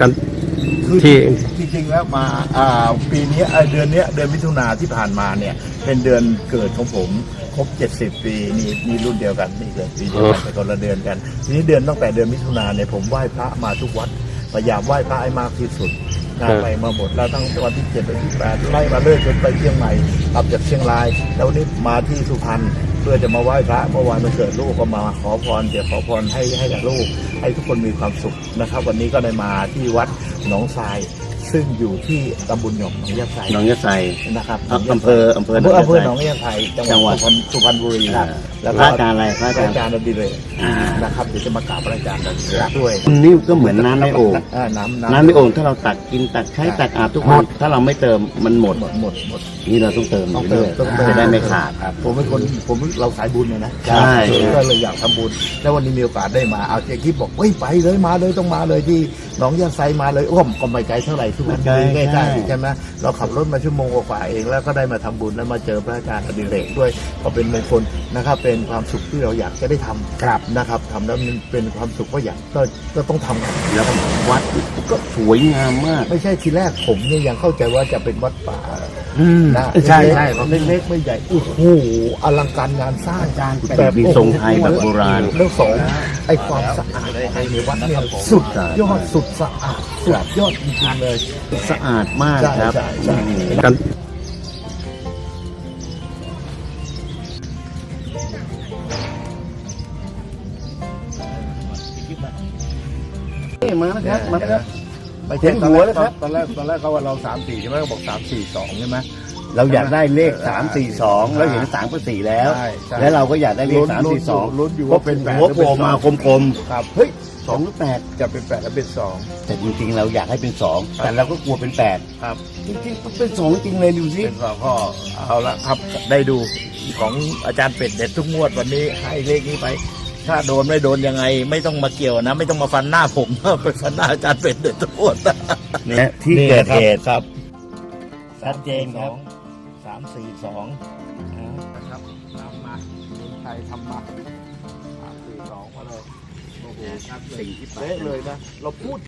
กันคือที่ จริงๆแล้วมาอ่าปีนี้เอ่อเดือนเนี้ยเดือนมิถุนาที่ผ่านมาเนี่ย เป็นเดือนเกิดของผมครบ 70 ปีนี่นี่รุ่นเดียวกันนี่เกิดปีเดียวกันแต่คนละเดือนกัน ทีนี้เดือนตั้งแต่เดือนมิถุนาเนี่ยผมไหว้พระมาทุกวัดพยายามไหว้พระให้มากที่สุดนะไปมาหมดแล้วตั้งแต่วันที่7วันที่8ไล่มาเรื่อยจนไปเชียงใหม่กลับจากเชียงราย แล้ววันนี้มาที่สุพรรณเพื่อจะมาไหว้พระเมื่อวานมันเกิดลูกก็มาขอพรเดี๋ยวขอพรให้ให้กับลูก ให้ทุกคนมีความสุขนะครับ วันนี้ก็ได้มาที่วัดหนองทราย ซึ่งอยู่ที่ตำบลหยองหนองยะไซหนองยะไซนะครับอำอำเภออำเภออำเภออำเภอหหนนอองงยะไซจัจังงหหวัวัดดสุพรรณบุรีอ่าแล้วพก็ระอาจารย์อะไรพระอาพระจารย์อาจารย์อดิเรกอ่านะครับเดี๋ยวจะมากราบพระอาจารย์อดิเรกด้วยนี่ก็เหมือนน้ำในโอ่งอ่าน้ำน้ำในโอ่งถ้าเราตักกินตักใช้ตักอาบทุกวันถ้าเราไม่เติมมันหมดหมดหมดหมดนี่เราต้องเติมต้องเติเรื่มอยต้องเติมๆจะได้ไม่ขาดครับผมเป็นคนผมเราสายบุญเนี่ยนะใช่ ก็เลยอยากทำบุญ แล้ววันนี้มีโอกาสได้มาเอาเจ๊คิดบอกเฮ้ยไปเลยมาเลยต้องมาเลยที่ หนองยาไซมาเลยโอ้มก็ไม่ไกลเท่าไหร่ทุกวันนี้ใกล้ๆใช่ไหมเราขับรถมาชั่วโมงกว่าๆเองแล้วก็ได้มาทำบุญแล้วมาเจอพระอาจารย์อดิเรกด้วยก็เป็นมงคลนะครับเป็นความสุขที่เราอยากจะได้ทำครับนะครับทำแล้วมันเป็นความสุขก็อยากก็ก็ต้องทำกันแล้ววัดก็สวยงามมาก ไม่ใช่ทีแรกผมเนี่ยยังเข้าใจว่าจะเป็นวัดป่าอืมนะใช่ใช่เล็กๆไม่ใหญ่โอ้โหอลังการงานสร้างแบบมีทรงไทยแบบโบราณเรื่องสองไอ้ความสะอาดภายในวัดเนี่ยสุดยอดสุดสะอาดสุดยอดจริงๆเลยสะอาดมากใช่ครับใช่ใช่กันนี่มาแล้วครับมาแล้วครับไม่เห็ใช่นตอนหัวแรแล้กวครับ ตอนแรกตอนแรกเขาว่าเราสามสี่ใช่ไหมเขาบอกสามสี่สองใช่ไหม เราอยากได้เลขสามสี่สองแล้วเห็นสามกับสี่แล้ว ใช่ใช่แล้วเราก็อยากได้เลข ลุ้นสามสี่สองลุ้นอยู่เพราะว่าเป็นแปดหัวโผล่มาหรือเป็นสองคมครับ ๆ เฮ้ย สองหรือแปดจะเป็นแปดแล้วเป็นสอง แต่จริงๆ เราอยากให้เป็นสองแต่เราก็กลัวเป็นแปดครับ จริงๆเป็นสองจริงเลยดูสิเป็นสองข้อเอาละครับได้ดูของอาจารย์เป็ดเด็ดทุกงวดวันนี้ให้เลขนี้ไป ถ้าโดนไม่โดนยังไง ไม่ต้องมาเกี่ยวนะ ไม่ต้องมาฟันหน้าผมไปฟันหน้าอาจารย์เป็ดเด็ดทุกงวดเนี่ยที่เกิดเหตุครับชัดเจนครับสามสี่สองนะครับนำมาคนไทยทำมาสาม สิ่งที่เละเลยนะ เราพูด